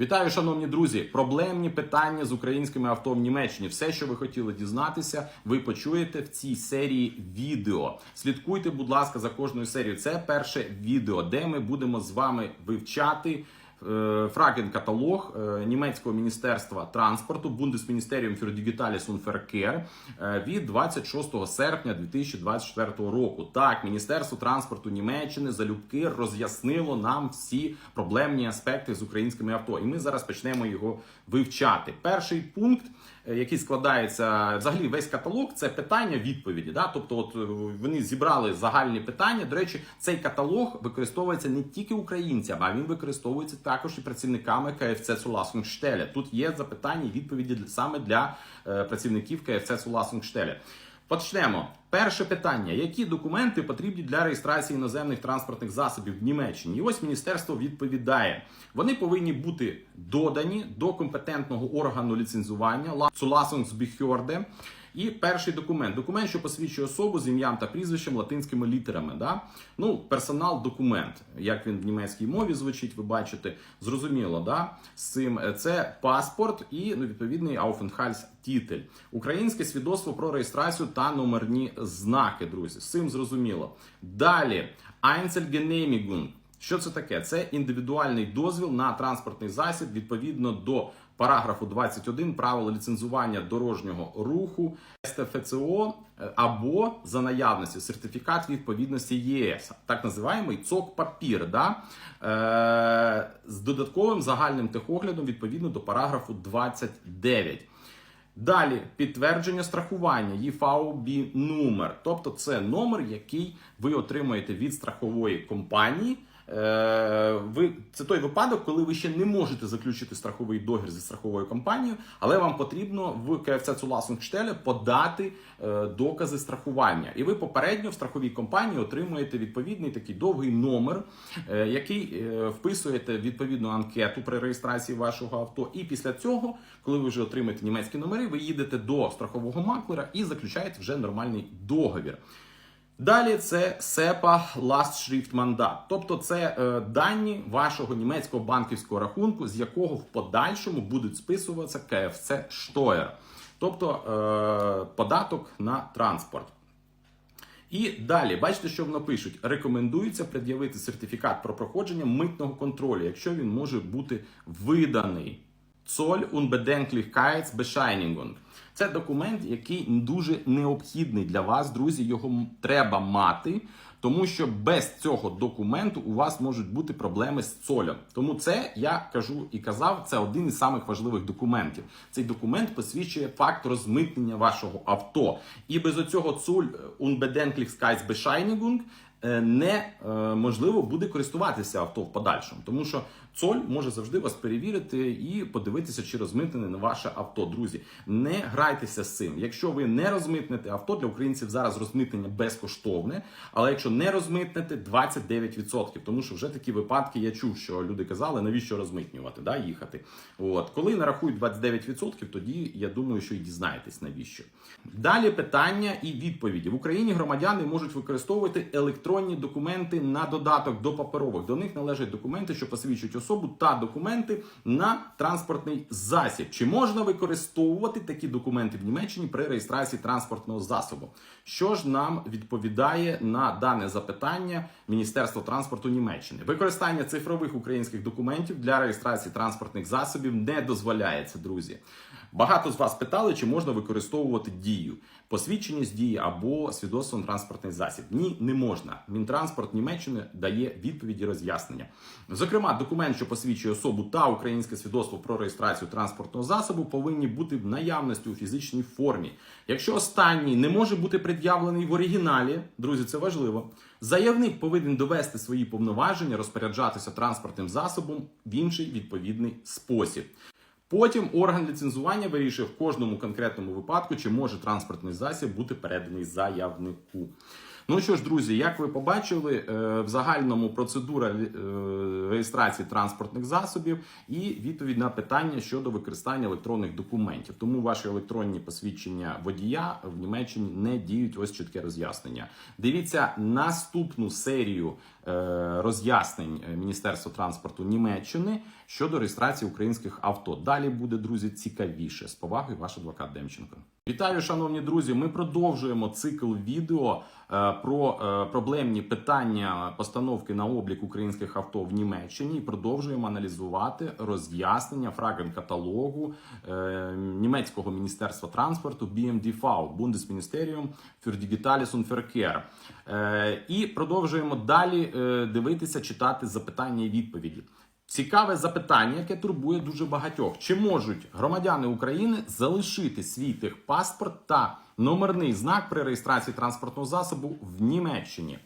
Вітаю, шановні друзі! Проблемні питання з українськими авто в Німеччині. Все, що ви хотіли дізнатися, ви почуєте в цій серії відео. Слідкуйте, будь ласка, за кожною серією. Це перше відео, де ми будемо з вами вивчати. Фраген каталог е, німецького міністерства транспорту Bundesministerium für Digitales und Verkehr е, від 26 серпня 2024 року. Так, Міністерство транспорту Німеччини залюбки роз'яснило нам всі проблемні аспекти з українськими авто, і ми зараз почнемо його вивчати. Перший пункт, е, який складається взагалі весь каталог, це питання відповіді. Да? Тобто, от е, вони зібрали загальні питання. До речі, цей каталог використовується не тільки українцями, а він використовується також і працівниками КФЦ Суласунгштеля. Тут є запитання і відповіді саме для е, працівників КФЦ Суласунгштеля. Почнемо. Перше питання: які документи потрібні для реєстрації іноземних транспортних засобів в Німеччині? І ось міністерство відповідає: вони повинні бути додані до компетентного органу ліцензування Zulassungsbehörde. І перший документ документ, що посвідчує особу з ім'ям та прізвищем латинськими літерами. Да? Ну, персонал документ, як він в німецькій мові звучить, ви бачите, зрозуміло, да? з цим Е, це паспорт і ну, відповідний Aufenthaltstitel. Українське свідоцтво про реєстрацію та номерні знаки, друзі. З цим зрозуміло. Далі Einzelgenehmigung. Що це таке? Це індивідуальний дозвіл на транспортний засіб відповідно до параграфу 21 правил ліцензування дорожнього руху СТФЦО е, або за наявності сертифікат відповідності ЄС, так називаємий цок папір, да? е, з додатковим загальним техоглядом відповідно до параграфу 29. Далі підтвердження страхування ЄФАУБі номер, тобто це номер, який ви отримуєте від страхової компанії. Е, Ви це той випадок, коли ви ще не можете заключити страховий договір зі страховою компанією, але вам потрібно в КФЦ Цуласунгштеля подати е, докази страхування. І ви попередньо в страховій компанії отримуєте відповідний такий довгий номер, е, який вписуєте відповідну анкету при реєстрації вашого авто. І після цього, коли ви вже отримаєте німецькі номери, ви їдете до страхового маклера і заключаєте вже нормальний договір. Далі це SEPA Last Schrift Mandat, тобто це е, дані вашого німецького банківського рахунку, з якого в подальшому будуть списуватися КФЦ Steuer, тобто е, податок на транспорт. І далі, бачите, що воно пишуть: рекомендується пред'явити сертифікат про проходження митного контролю, якщо він може бути виданий. Zoll Unbedenklichkeitsbescheinigung. Це документ, який дуже необхідний для вас, друзі. Його треба мати, тому що без цього документу у вас можуть бути проблеми з цолем. Тому це я кажу і казав, це один із самих важливих документів. Цей документ посвідчує факт розмитнення вашого авто. І без оцього Zoll Unbedenklichkeitsbescheinigung е, не е, можливо буде користуватися авто в подальшому, тому що цоль може завжди вас перевірити і подивитися, чи розмитнене на ваше авто. Друзі, не грайтеся з цим. Якщо ви не розмитнете авто для українців зараз розмитнення безкоштовне, але якщо не розмитнете 29%, тому що вже такі випадки я чув, що люди казали, навіщо розмитнювати, да, їхати. От коли нарахують 29%, тоді я думаю, що і дізнаєтесь навіщо. Далі питання і відповіді в Україні. Громадяни можуть використовувати електронні документи на додаток до паперових. До них належать документи, що посвідчують особу, та документи на транспортний засіб. Чи можна використовувати такі документи в Німеччині при реєстрації транспортного засобу? Що ж нам відповідає на дане запитання Міністерство транспорту Німеччини? Використання цифрових українських документів для реєстрації транспортних засобів не дозволяється, друзі. Багато з вас питали, чи можна використовувати дію, посвідчення з дії або свідоцтво на транспортний засіб. Ні, не можна. Мінтранспорт Німеччини дає відповіді роз'яснення. Зокрема, документ, що посвідчує особу та українське свідоцтво про реєстрацію транспортного засобу, повинні бути в наявності у фізичній формі. Якщо останній не може бути пред'явлений в оригіналі, друзі, це важливо. Заявник повинен довести свої повноваження, розпоряджатися транспортним засобом в інший відповідний спосіб. Потім орган ліцензування вирішує в кожному конкретному випадку, чи може транспортний засіб бути переданий заявнику. Ну що ж, друзі, як ви побачили, е, в загальному процедура е, реєстрації транспортних засобів і відповідь на питання щодо використання електронних документів. Тому ваші електронні посвідчення водія в Німеччині не діють. Ось чітке роз'яснення. Дивіться наступну серію е, роз'яснень Міністерства транспорту Німеччини щодо реєстрації українських авто. Далі буде, друзі, цікавіше. З повагою, ваш адвокат Демченко. Вітаю, шановні друзі. Ми продовжуємо цикл відео е, про е, проблемні питання постановки на облік українських авто в Німеччині. І продовжуємо аналізувати роз'яснення фраген каталогу е, німецького міністерства транспорту BMDV, Bundesministerium für Digitales und Verkehr. І продовжуємо далі дивитися, читати запитання і відповіді. Цікаве запитання, яке турбує дуже багатьох: чи можуть громадяни України залишити свій техпаспорт та номерний знак при реєстрації транспортного засобу в Німеччині?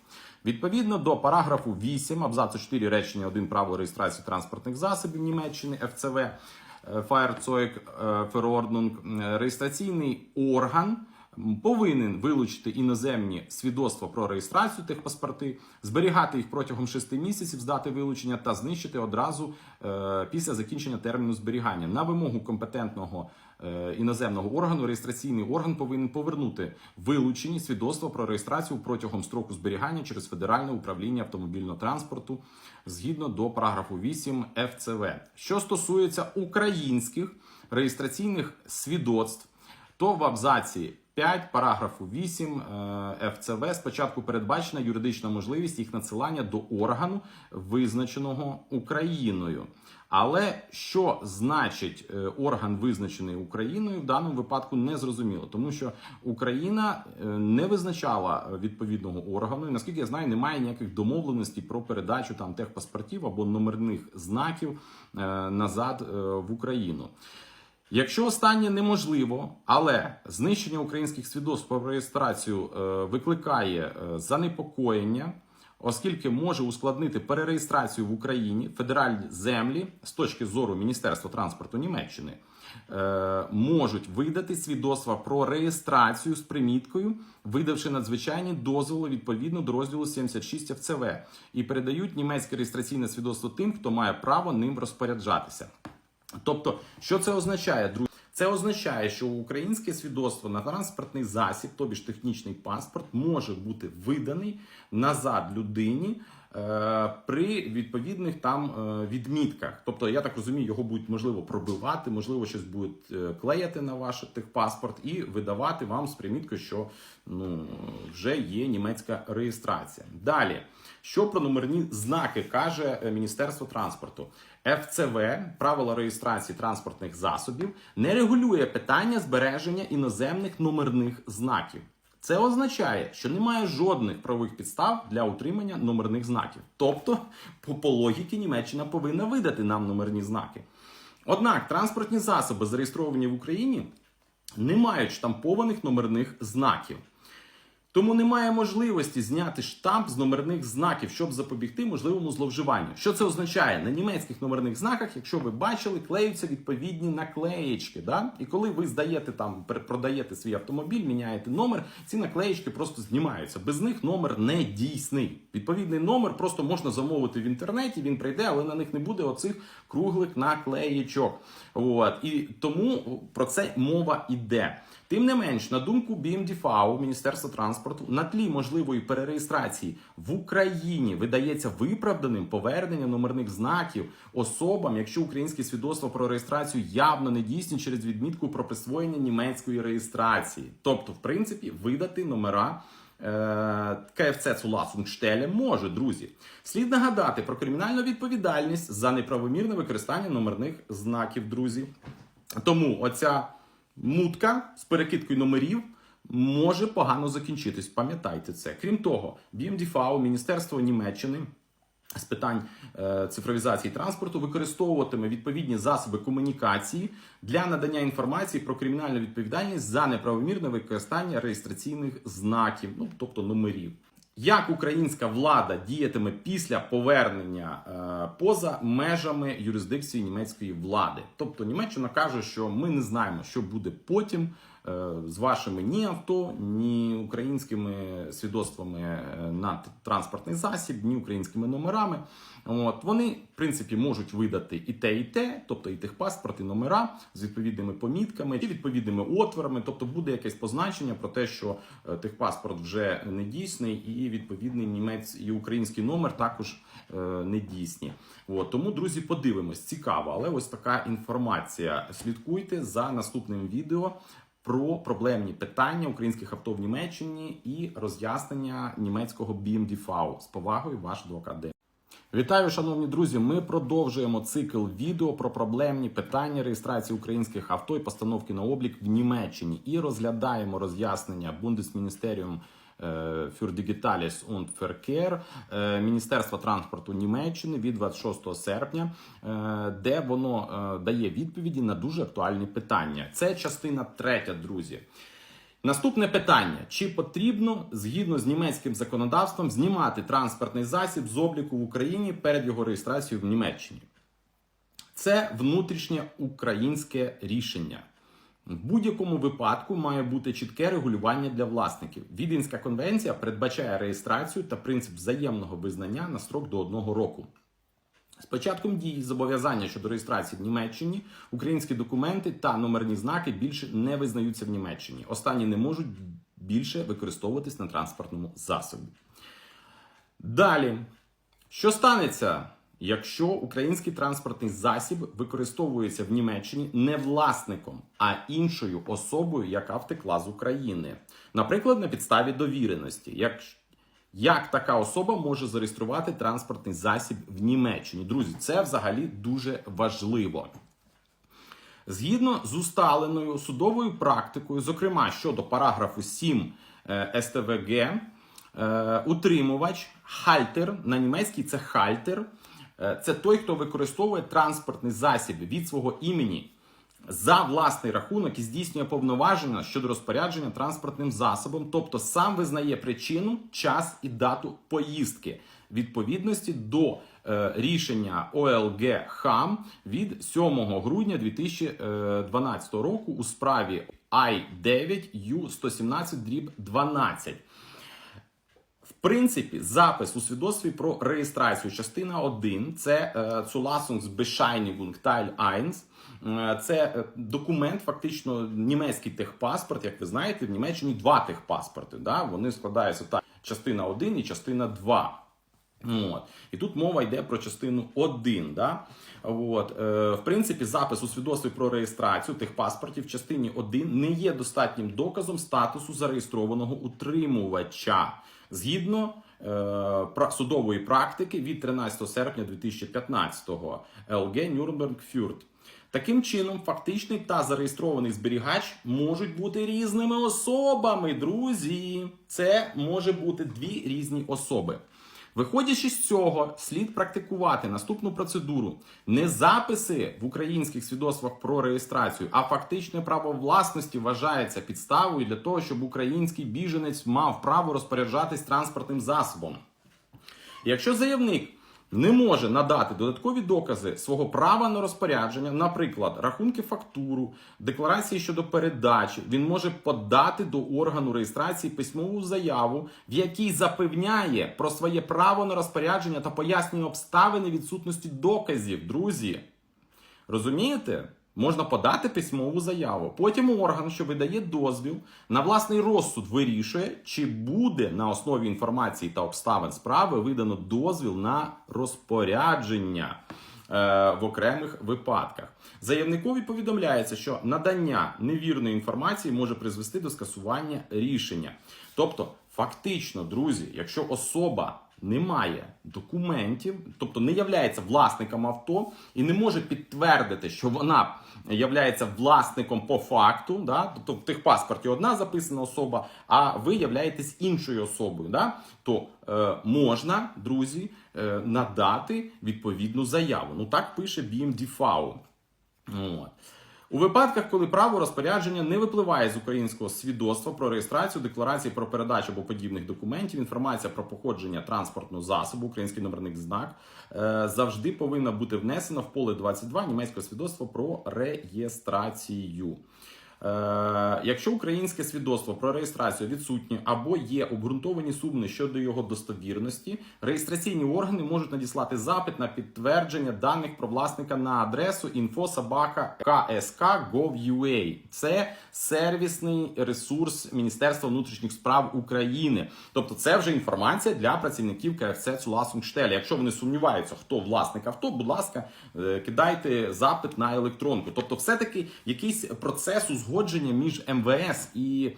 Відповідно до параграфу 8 абзацу 4 речення 1 правил реєстрації транспортних засобів Німеччини ФЦВ Fahrzeug е, Verordnung, е, реєстраційний орган повинен вилучити іноземні свідоцтва про реєстрацію техпаспорти, зберігати їх протягом 6 місяців з дати вилучення та знищити одразу е, після закінчення терміну зберігання. На вимогу компетентного е, іноземного органу реєстраційний орган повинен повернути вилучені свідоцтва про реєстрацію протягом строку зберігання через Федеральне управління автомобільного транспорту згідно до параграфу 8 ФЦВ. Що стосується українських реєстраційних свідоцтв, то в абзаці 5 параграфу 8 е, ФЦВ спочатку передбачена юридична можливість їх надсилання до органу, визначеного Україною. Але що значить е, орган, визначений Україною, в даному випадку не зрозуміло, тому що Україна е, не визначала відповідного органу. І, наскільки я знаю, немає ніяких домовленостей про передачу там техпаспортів або номерних знаків назад в Україну. Якщо останнє неможливо, але знищення українських свідоцтв про реєстрацію е, викликає е, занепокоєння, оскільки може ускладнити перереєстрацію в Україні федеральні землі з точки зору Міністерства транспорту Німеччини. е, Можуть видати свідоцтва про реєстрацію з приміткою, видавши надзвичайні дозволи відповідно до розділу 76 ФЦВ, і передають німецьке реєстраційне свідоцтво тим, хто має право ним розпоряджатися. Тобто, що це означає, друзі? Це означає, що українське свідоцтво на транспортний засіб, тобі ж технічний паспорт, може бути виданий назад людині е, при відповідних там е, відмітках. Тобто, я так розумію, його будуть можливо пробивати, можливо, щось будуть е, клеяти на ваш техпаспорт і видавати вам з приміткою, що ну вже є німецька реєстрація. Далі, що про номерні знаки каже е, Міністерство транспорту? ФЦВ, правила реєстрації транспортних засобів, не регулює питання збереження іноземних номерних знаків. Це означає, що немає жодних правових підстав для утримання номерних знаків. Тобто, по, по логіки, Німеччина повинна видати нам номерні знаки. Однак транспортні засоби, зареєстровані в Україні, не мають штампованих номерних знаків. Тому немає можливості зняти штамп з номерних знаків, щоб запобігти можливому зловживанню. Що це означає? На німецьких номерних знаках, якщо ви бачили, клеються відповідні наклеєчки. Да? І коли ви здаєте там, продаєте свій автомобіль, міняєте номер, ці наклеєчки просто знімаються. Без них номер не дійсний. Відповідний номер просто можна замовити в інтернеті, він прийде, але на них не буде оцих круглих наклеєчок. От. І тому про це мова іде. Тим не менш, на думку BMDV, Міністерства транспорту, на тлі можливої перереєстрації в Україні видається виправданим повернення номерних знаків особам, якщо українське свідоцтво про реєстрацію явно не дійсні через відмітку про присвоєння німецької реєстрації. Тобто, в принципі, видати номера. е, КФЦ Zulassungsstelle може, друзі. Слід нагадати про кримінальну відповідальність за неправомірне використання номерних знаків, друзі. Тому оця мутка з перекидкою номерів може погано закінчитись. Пам'ятайте це. Крім того, BMDV, Міністерство Німеччини. З питань е, цифровізації транспорту використовуватиме відповідні засоби комунікації для надання інформації про кримінальну відповідальність за неправомірне використання реєстраційних знаків, ну тобто номерів. Як українська влада діятиме після повернення е, поза межами юрисдикції німецької влади? Тобто Німеччина каже, що ми не знаємо, що буде потім з вашими ні авто, ні українськими свідоцтвами е, на транспортний засіб, ні українськими номерами. От вони, в принципі, можуть видати і те, і те, тобто і техпаспорт, і номера з відповідними помітками, і відповідними отворами. Тобто буде якесь позначення про те, що е, техпаспорт вже не дійсний, і відповідний німець і український номер також е, не дійсні. От, тому, друзі, подивимось, цікаво, але ось така інформація. Слідкуйте за наступним відео. Про проблемні питання українських авто в Німеччині і роз'яснення німецького BMDV. З повагою, ваш адвокат. Вітаю, шановні друзі. Ми продовжуємо цикл відео про проблемні питання реєстрації українських авто і постановки на облік в Німеччині і розглядаємо роз'яснення Бундесміністеріум für Digitales und Verkehr е, Міністерства транспорту Німеччини від 26 серпня, е, де воно е, дає відповіді на дуже актуальні питання. Це частина третя, друзі. Наступне питання: чи потрібно згідно з німецьким законодавством знімати транспортний засіб з обліку в Україні перед його реєстрацією в Німеччині? Це внутрішнє українське рішення. В будь-якому випадку має бути чітке регулювання для власників. Віденська конвенція передбачає реєстрацію та принцип взаємного визнання на строк до одного року. З початком дії зобов'язання щодо реєстрації в Німеччині українські документи та номерні знаки більше не визнаються в Німеччині. Останні не можуть більше використовуватись на транспортному засобі. Далі, що станеться, якщо український транспортний засіб використовується в Німеччині не власником, а іншою особою, яка втекла з України, наприклад, на підставі довіреності. Як як така особа може зареєструвати транспортний засіб в Німеччині? Друзі, це взагалі дуже важливо. Згідно з усталеною судовою практикою, зокрема щодо параграфу 7 е, СТВГ, е, утримувач, хальтер на німецькій це хальтер, це той, хто використовує транспортний засіб від свого імені за власний рахунок і здійснює повноваження щодо розпорядження транспортним засобом, тобто сам визнає причину, час і дату поїздки відповідності до е, рішення ОЛГ ХАМ від 7 грудня 2012 року у справі I9 U117 дріб 12. Принципі, запис у свідоцтві про реєстрацію частина 1 це Zulassungsbescheinigung Teil 1. Е, Це е, документ, фактично німецький техпаспорт. Як ви знаєте, в Німеччині два техпаспорти. Да? Вони складаються так: частина 1 і частина 2. От. І тут мова йде про частину 1. Да? От. Е, в принципі, запис у свідоцтві про реєстрацію тих паспортів в частині 1 не є достатнім доказом статусу зареєстрованого утримувача згідно е, судової практики від 13 серпня 2015 ЛГ Нюрнберг Фюрт. Таким чином, фактичний та зареєстрований зберігач можуть бути різними особами, друзі. Це може бути дві різні особи. Виходячи з цього, слід практикувати наступну процедуру: не записи в українських свідоцтвах про реєстрацію, а фактичне право власності вважається підставою для того, щоб український біженець мав право розпоряджатись транспортним засобом. Якщо заявник не може надати додаткові докази свого права на розпорядження, наприклад, рахунки фактуру, декларації щодо передачі, він може подати до органу реєстрації письмову заяву, в якій запевняє про своє право на розпорядження та пояснює обставини відсутності доказів, друзі. Розумієте? Можна подати письмову заяву. Потім орган, що видає дозвіл, на власний розсуд вирішує, чи буде на основі інформації та обставин справи видано дозвіл на розпорядження е, в окремих випадках. Заявникові повідомляється, що надання невірної інформації може призвести до скасування рішення. Тобто, фактично, друзі, якщо особа не має документів, тобто не являється власником авто і не може підтвердити, що вона являється власником по факту, да? тобто в тих паспорті одна записана особа, а ви являєтесь іншою особою, да? то е, можна, друзі, е, надати відповідну заяву. Ну так пише BMDV. От. У випадках, коли право розпорядження не випливає з українського свідоцтва про реєстрацію, декларації про передачу або подібних документів, інформація про походження транспортного засобу, український номерник знак, е, завжди повинна бути внесена в поле 22 німецького свідоцтва про реєстрацію. Е, якщо українське свідоцтво про реєстрацію відсутнє або є обґрунтовані сумни щодо його достовірності, реєстраційні органи можуть надіслати запит на підтвердження даних про власника на адресу info.ksk.gov.ua. Це сервісний ресурс Міністерства внутрішніх справ України. Тобто, це вже інформація для працівників КФЦ Цуласунгштеля. Якщо вони сумніваються, хто власник авто, будь ласка, е, кидайте запит на електронку. Тобто, все-таки якийсь процес узгодження між МВС і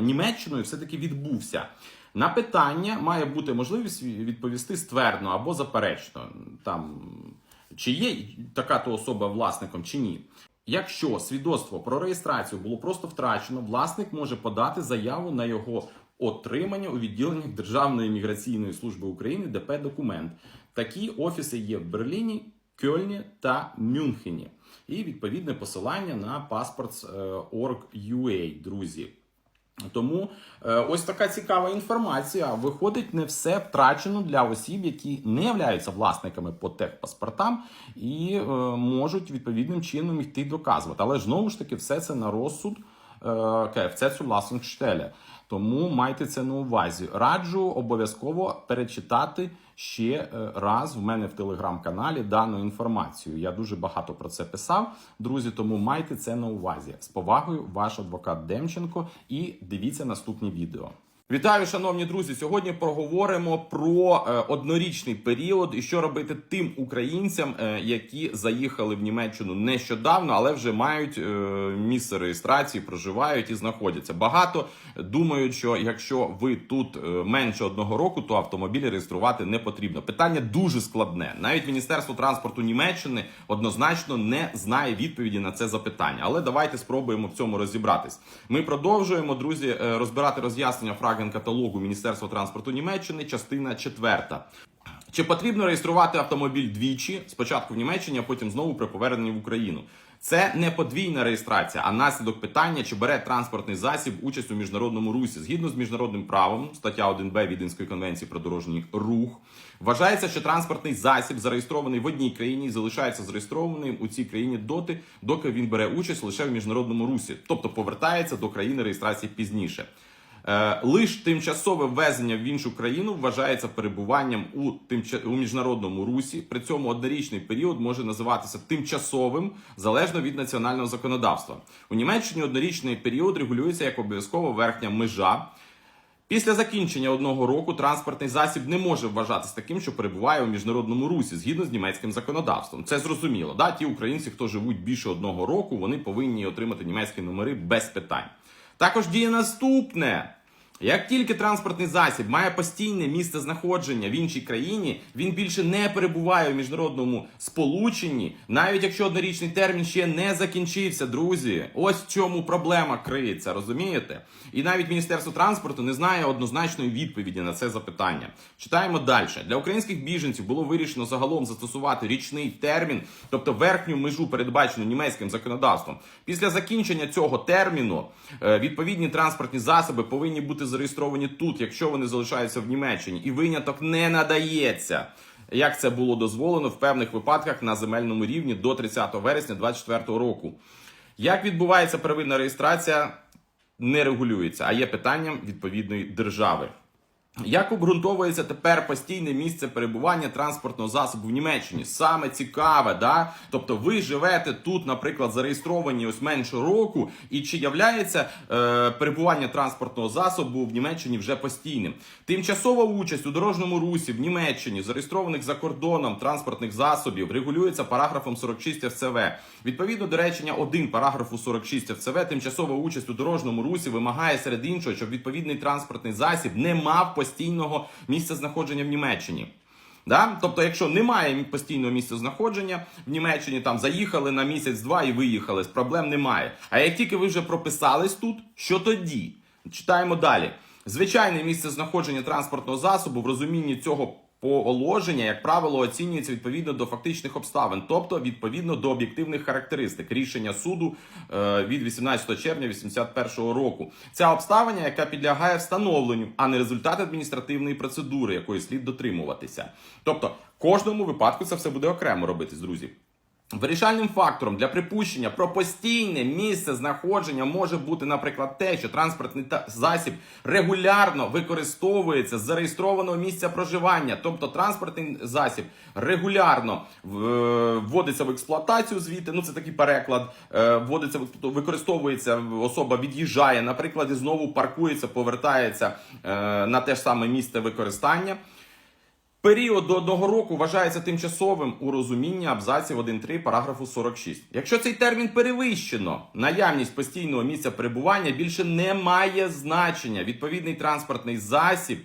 Німеччиною все-таки відбувся. На питання має бути можливість відповісти ствердно або заперечно. Там чи є така то особа власником чи ні. Якщо свідоцтво про реєстрацію було просто втрачено, власник може подати заяву на його отримання у відділеннях Державної міграційної служби України ДП Документ. Такі офіси є в Берліні, Кьольні та Мюнхені. І відповідне посилання на passports.org.ua, друзі. Тому е, ось така цікава інформація. Виходить, не все втрачено для осіб, які не являються власниками по техпаспортам і е, можуть відповідним чином йти доказувати. Але знову ж таки, все це на розсуд е, КФЦ Цуласунгштеля. Тому майте це на увазі. Раджу обов'язково перечитати ще е, раз в мене в телеграм-каналі дану інформацію. Я дуже багато про це писав, друзі. Тому майте це на увазі. З повагою, ваш адвокат Демченко, і дивіться наступні відео. Вітаю, шановні друзі! Сьогодні поговоримо про е, однорічний період і що робити тим українцям, е, які заїхали в Німеччину нещодавно, але вже мають е, місце реєстрації, проживають і знаходяться. Багато думають, що якщо ви тут менше одного року, то автомобілі реєструвати не потрібно. Питання дуже складне. Навіть Міністерство транспорту Німеччини однозначно не знає відповіді на це запитання. Але давайте спробуємо в цьому розібратись. Ми продовжуємо, друзі, розбирати роз'яснення фраген каталогу Міністерства транспорту Німеччини, частина четверта. Чи потрібно реєструвати автомобіль двічі, спочатку в Німеччині, а потім знову при поверненні в Україну? Це не подвійна реєстрація, а наслідок питання, чи бере транспортний засіб участь у міжнародному русі. Згідно з міжнародним правом, стаття 1б Віденської конвенції про дорожній рух, вважається, що транспортний засіб зареєстрований в одній країні і залишається зареєстрованим у цій країні доти, доки він бере участь лише в міжнародному русі, тобто повертається до країни реєстрації пізніше. Е, Лиш тимчасове ввезення в іншу країну вважається перебуванням у у міжнародному русі. При цьому однорічний період може називатися тимчасовим залежно від національного законодавства. У Німеччині однорічний період регулюється як обов'язково верхня межа. Після закінчення одного року транспортний засіб не може вважатись таким, що перебуває у міжнародному русі згідно з німецьким законодавством. Це зрозуміло. Да? Ті українці, хто живуть більше одного року, вони повинні отримати німецькі номери без питань. Також діє наступне. Як тільки транспортний засіб має постійне місце знаходження в іншій країні, він більше не перебуває у міжнародному сполученні, навіть якщо однорічний термін ще не закінчився, друзі. Ось в чому проблема криється, розумієте? І навіть Міністерство транспорту не знає однозначної відповіді на це запитання. Читаємо далі. Для українських біженців було вирішено загалом застосувати річний термін, тобто верхню межу, передбачену німецьким законодавством. Після закінчення цього терміну е, відповідні транспортні засоби повинні бути зареєстровані тут, якщо вони залишаються в Німеччині, і виняток не надається. Як це було дозволено в певних випадках на земельному рівні до 30 вересня 2024 року. Як відбувається первинна реєстрація, не регулюється, а є питанням відповідної держави. Як обґрунтовується тепер постійне місце перебування транспортного засобу в Німеччині? Саме цікаве, да? Тобто ви живете тут, наприклад, зареєстровані ось менше року, і чи являється е, перебування транспортного засобу в Німеччині вже постійним? Тимчасова участь у дорожньому русі в Німеччині, зареєстрованих за кордоном транспортних засобів, регулюється параграфом 46 ФЦВ. Відповідно до речення 1 параграфу 46 ФЦВ, тимчасова участь у дорожньому русі вимагає серед іншого, щоб відповідний транспортний засіб не мав постійного місця знаходження в Німеччині. Да? Тобто, якщо немає постійного місця знаходження в Німеччині, там заїхали на місяць-два і виїхали, проблем немає. А як тільки ви вже прописались тут, що тоді? Читаємо далі. Звичайне місце знаходження транспортного засобу в розумінні цього положення, як правило, оцінюється відповідно до фактичних обставин, тобто відповідно до об'єктивних характеристик рішення суду е, від 18 червня 1981 року. Ця обставина, яка підлягає встановленню, а не результат адміністративної процедури, якої слід дотримуватися. Тобто, кожному випадку це все буде окремо робитись, друзі. Вирішальним фактором для припущення про постійне місце знаходження може бути, наприклад, те, що транспортний засіб регулярно використовується з зареєстрованого місця проживання, тобто транспортний засіб регулярно вводиться в експлуатацію звідти. Ну це такий переклад. е, Вводиться використовується особа, від'їжджає, наприклад, і знову паркується, повертається е, на те ж саме місце використання. Період до одного року вважається тимчасовим у розумінні абзаців 1.3 параграфу 46. Якщо цей термін перевищено, наявність постійного місця перебування більше не має значення. Відповідний транспортний засіб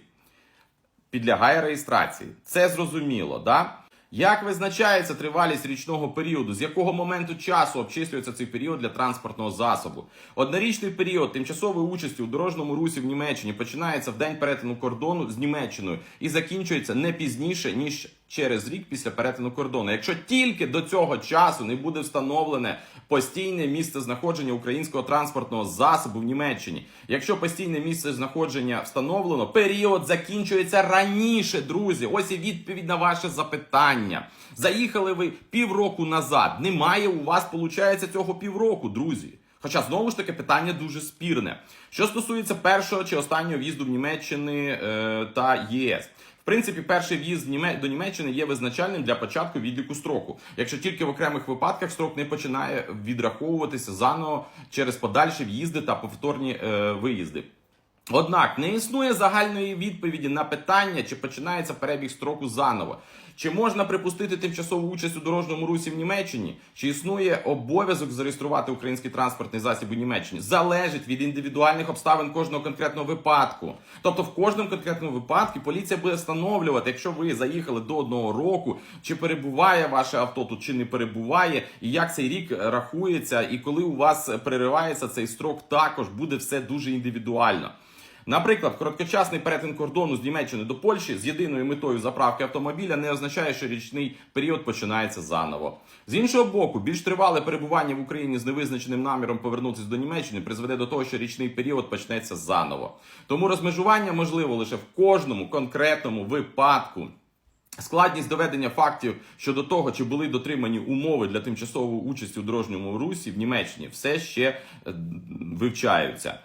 підлягає реєстрації. Це зрозуміло, да? Як визначається тривалість річного періоду? З якого моменту часу обчислюється цей період для транспортного засобу? Однорічний період тимчасової участі у дорожньому русі в Німеччині починається в день перетину кордону з Німеччиною і закінчується не пізніше ніж через рік після перетину кордону. Якщо тільки до цього часу не буде встановлене постійне місце знаходження українського транспортного засобу в Німеччині, якщо постійне місце знаходження встановлено, період закінчується раніше, друзі. Ось і відповідь на ваше запитання. Заїхали ви півроку назад. Немає у вас, виходить, цього півроку, друзі. Хоча знову ж таки питання дуже спірне. Що стосується першого чи останнього в'їзду в Німеччини е, та ЄС. В принципі, перший в'їзд до Німеччини є визначальним для початку відліку строку, якщо тільки в окремих випадках строк не починає відраховуватися заново через подальші в'їзди та повторні е, виїзди. Однак не існує загальної відповіді на питання, чи починається перебіг строку заново. Чи можна припустити тимчасову участь у дорожньому русі в Німеччині? Чи існує обов'язок зареєструвати український транспортний засіб у Німеччині? Залежить від індивідуальних обставин кожного конкретного випадку. Тобто, в кожному конкретному випадку поліція буде встановлювати, якщо ви заїхали до одного року, чи перебуває ваше авто тут, чи не перебуває, і як цей рік рахується, і коли у вас переривається цей строк, також буде все дуже індивідуально. Наприклад, короткочасний перетин кордону з Німеччини до Польщі з єдиною метою заправки автомобіля не означає, що річний період починається заново. З іншого боку, більш тривале перебування в Україні з невизначеним наміром повернутися до Німеччини призведе до того, що річний період почнеться заново. Тому розмежування можливо лише в кожному конкретному випадку. Складність доведення фактів щодо того, чи були дотримані умови для тимчасової участі у дорожньому русі в Німеччині, все ще е, вивчаються.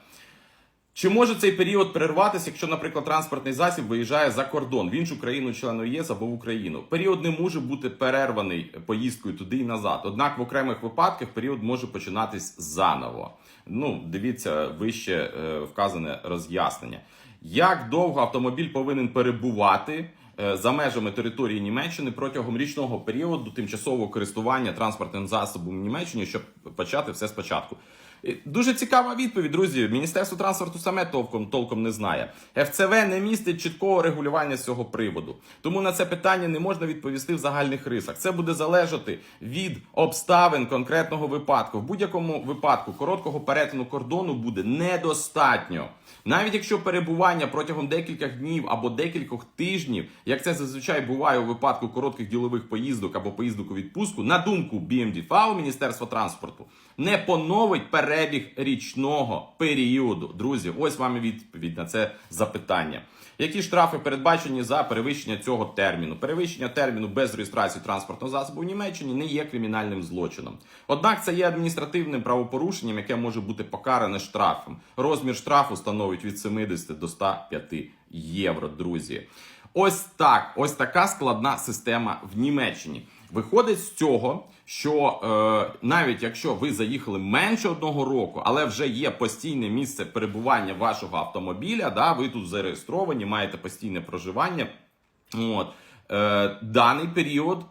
Чи може цей період перерватися, якщо, наприклад, транспортний засіб виїжджає за кордон в іншу країну члену ЄС або в Україну? Період не може бути перерваний поїздкою туди і назад. Однак в окремих випадках період може починатись заново. Ну, дивіться вище е, вказане роз'яснення. Як довго автомобіль повинен перебувати е, за межами території Німеччини протягом річного періоду тимчасового користування транспортним засобом в Німеччині, щоб почати все спочатку? І Дуже цікава відповідь, друзі. Міністерство транспорту саме толком толком не знає. ФЦВ не містить чіткого регулювання з цього приводу. Тому на це питання не можна відповісти в загальних рисах. Це буде залежати від обставин конкретного випадку. В будь-якому випадку короткого перетину кордону буде недостатньо. Навіть якщо перебування протягом декількох днів або декількох тижнів, як це зазвичай буває у випадку коротких ділових поїздок або поїздок у відпустку, на думку BMDFAO, Міністерства транспорту, не поновить перебіг річного періоду. Друзі, ось вам відповідь на це запитання. Які штрафи передбачені за перевищення цього терміну? Перевищення терміну без реєстрації транспортного засобу в Німеччині не є кримінальним злочином. Однак це є адміністративним правопорушенням, яке може бути покаране штрафом. Розмір штрафу становить від 70 до 105 євро, друзі. Ось так, ось така складна система в Німеччині. Виходить з цього, що е, навіть якщо ви заїхали менше одного року, але вже є постійне місце перебування вашого автомобіля, да, ви тут зареєстровані, маєте постійне проживання. От, е, даний період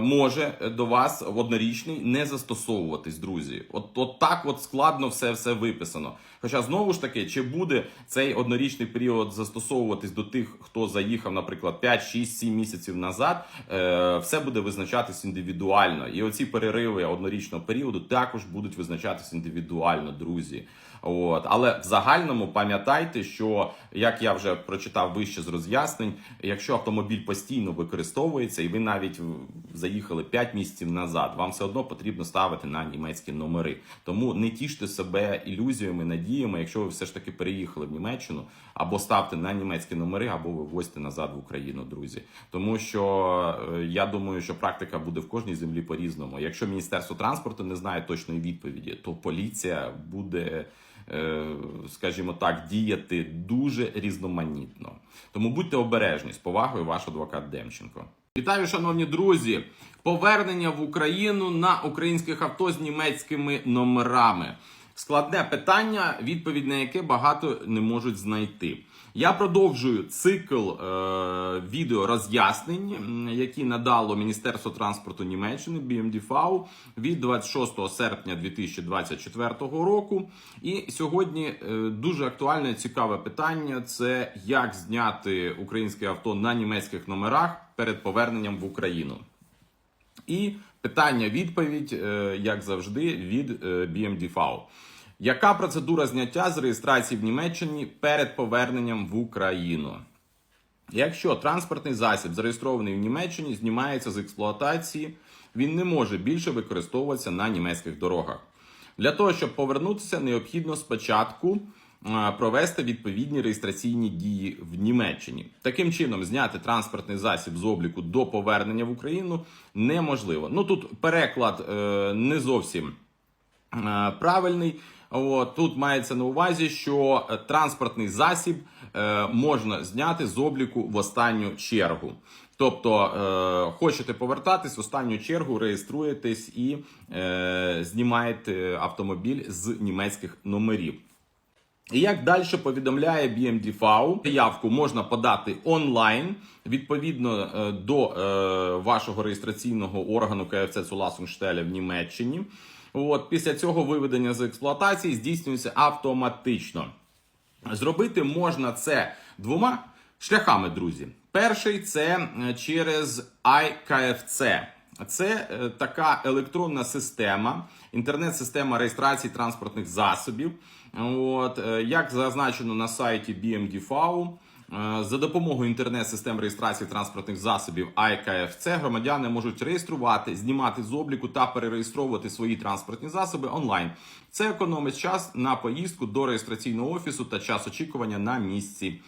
може до вас в однорічний не застосовуватись, друзі. От, от так от складно все, все виписано. Хоча знову ж таки, чи буде цей однорічний період застосовуватись до тих, хто заїхав, наприклад, 5, 6, 7 місяців назад, е, все буде визначатись індивідуально. І оці перериви однорічного періоду також будуть визначатись індивідуально, друзі. От. Але в загальному пам'ятайте, що як я вже прочитав вище з роз'яснень, якщо автомобіль постійно використовується, і ви навіть заїхали 5 місяців назад. Вам все одно потрібно ставити на німецькі номери. Тому не тіште себе ілюзіями, надіями, якщо ви все ж таки переїхали в Німеччину, або ставте на німецькі номери, або вивозьте назад в Україну, друзі. Тому що е, я думаю, що практика буде в кожній землі по-різному. Якщо Міністерство транспорту не знає точної відповіді, то поліція буде скажімо так, діяти дуже різноманітно. Тому будьте обережні з повагою, ваш адвокат Демченко. Вітаю, шановні друзі! Повернення в Україну на українських авто з німецькими номерами. Складне питання, відповідь на яке багато не можуть знайти. Я продовжую цикл е, відео роз'яснень, які надало Міністерство транспорту Німеччини BMDV від 26 серпня 2024 року. І сьогодні е, дуже актуальне і цікаве питання: це як зняти українське авто на німецьких номерах перед поверненням в Україну. І питання-відповідь, е, як завжди, від е, BMDV. Яка процедура зняття з реєстрації в Німеччині перед поверненням в Україну? Якщо транспортний засіб зареєстрований в Німеччині, знімається з експлуатації, він не може більше використовуватися на німецьких дорогах. Для того, щоб повернутися, необхідно спочатку провести відповідні реєстраційні дії в Німеччині. Таким чином, зняти транспортний засіб з обліку до повернення в Україну неможливо. Ну тут переклад е, не зовсім е, правильний. От, тут мається на увазі, що е, транспортний засіб е, можна зняти з обліку в останню чергу. Тобто, е, хочете повертатись в останню чергу, реєструєтесь і е, знімаєте автомобіль з німецьких номерів. І як далі повідомляє BMDV, заявку можна подати онлайн відповідно е, до е, вашого реєстраційного органу КФЦ Зulassungsstelle в Німеччині. От після цього виведення з експлуатації здійснюється автоматично. Зробити можна це двома шляхами, друзі. Перший це е, через iKFC. Це е, така електронна система, інтернет-система реєстрації транспортних засобів. От, е, як зазначено на сайті BMDV, е, за допомогою інтернет-систем реєстрації транспортних засобів iKFC громадяни можуть реєструвати, знімати з обліку та перереєстровувати свої транспортні засоби онлайн. Це економить час на поїздку до реєстраційного офісу та час очікування на місці.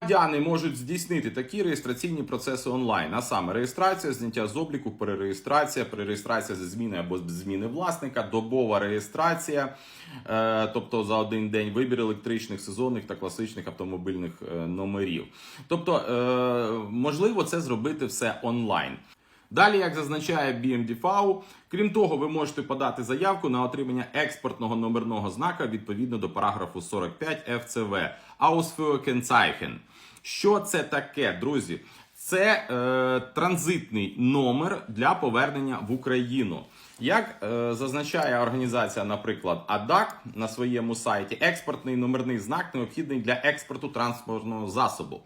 Громадяни можуть здійснити такі реєстраційні процеси онлайн, а саме реєстрація, зняття з обліку, перереєстрація, перереєстрація зі зміни або зміни власника, добова реєстрація, е, тобто за один день вибір електричних, сезонних та класичних автомобільних е, номерів. Тобто, е, можливо, це зробити все онлайн. Далі, як зазначає BMDV, крім того, ви можете подати заявку на отримання експортного номерного знака відповідно до параграфу 45 ФЦВ Ausführkennzeichen. Що це таке, друзі? Це е, транзитний номер для повернення в Україну. Як е, зазначає організація, наприклад, ADAC на своєму сайті, експортний номерний знак необхідний для експорту транспортного засобу.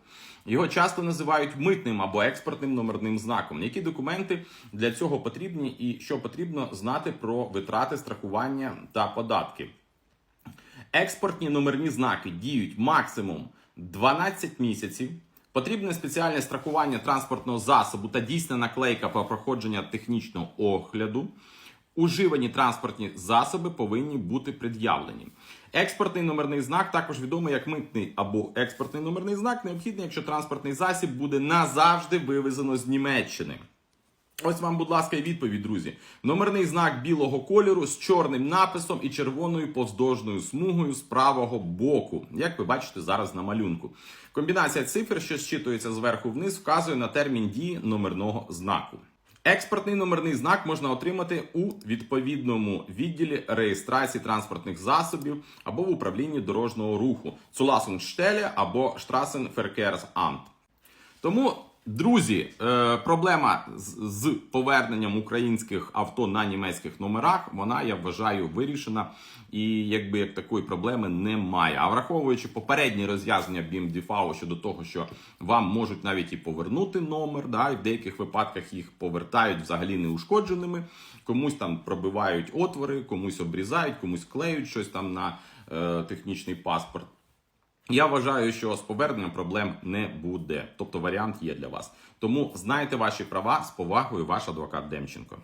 Його часто називають митним або експортним номерним знаком. Які документи для цього потрібні, і що потрібно знати про витрати страхування та податки? Експортні номерні знаки діють максимум 12 місяців. Потрібне спеціальне страхування транспортного засобу та дійсна наклейка про проходження технічного огляду. Уживані транспортні засоби повинні бути пред'явлені. Експортний номерний знак, також відомий як митний або експортний номерний знак, необхідний, якщо транспортний засіб буде назавжди вивезено з Німеччини. Ось вам, будь ласка, і відповідь, друзі. Номерний знак білого кольору з чорним написом і червоною повздовжною смугою з правого боку, як ви бачите зараз на малюнку. Комбінація цифр, що зчитується зверху вниз, вказує на термін дії номерного знаку. Експортний номерний знак можна отримати у відповідному відділі реєстрації транспортних засобів або в управлінні дорожнього руху Zulassungsstelle або Straßenverkehrsamt. Тому, друзі, е, проблема з, поверненням українських авто на німецьких номерах, вона, я вважаю, вирішена. І якби як такої проблеми немає. А враховуючи попередні роз'яснення BMDV щодо того, що вам можуть навіть і повернути номер, да, і в деяких випадках їх повертають взагалі неушкодженими, комусь там пробивають отвори, комусь обрізають, комусь клеють щось там на е, технічний паспорт. Я вважаю, що з поверненням проблем не буде. Тобто варіант є для вас. Тому знайте ваші права з повагою, ваш адвокат Демченко.